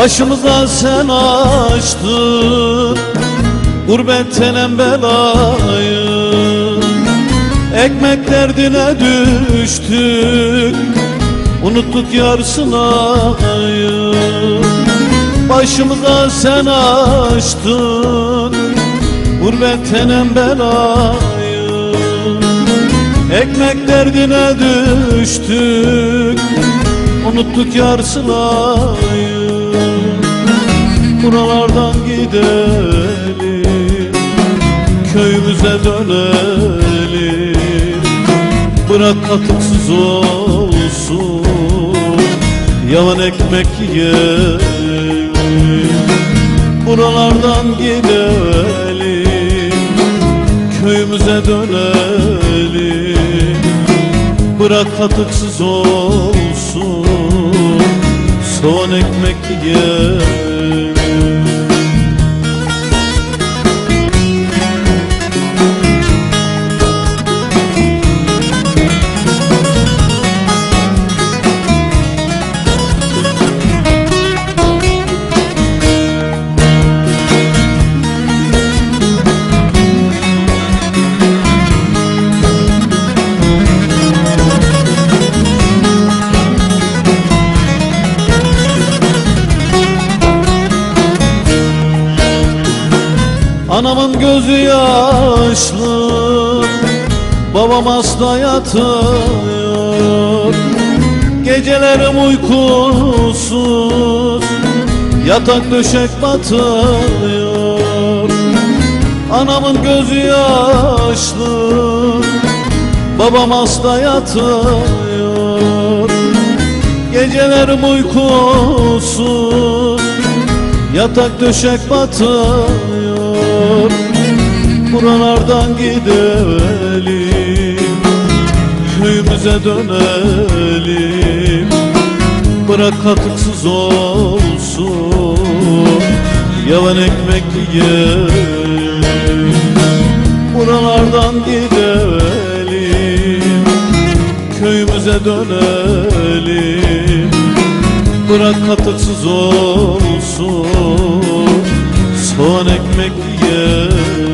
Başımıza sen açtın Gurbetten belayı. Ekmek derdine düştük Unuttuk yarısına Başımıza sen açtın Gurbetten belayı. Ekmek derdine düştük Unuttuk yarısına Buralardan gidelim Köyümüze dönelim. Bırak katıksız olsun Yavan ekmek yiyelim. Buralardan gidelim Köyümüze dönelim. Bırak katıksız olsun Soğan ekmek yiyelim Anamın gözü yaşlı Babam hasta yatıyor. Gecelerim uykusuz Yatak döşek batıyor. Anamın gözü yaşlı Babam hasta yatıyor. Gecelerim uykusuz Yatak döşek batıyor Buralardan gidelim. Köyümüze dönelim Bırak katıksız olsun Yavan ekmek yiyelim. Buralardan gidelim Köyümüze dönelim. Bırak katıksız olsun Yiyelim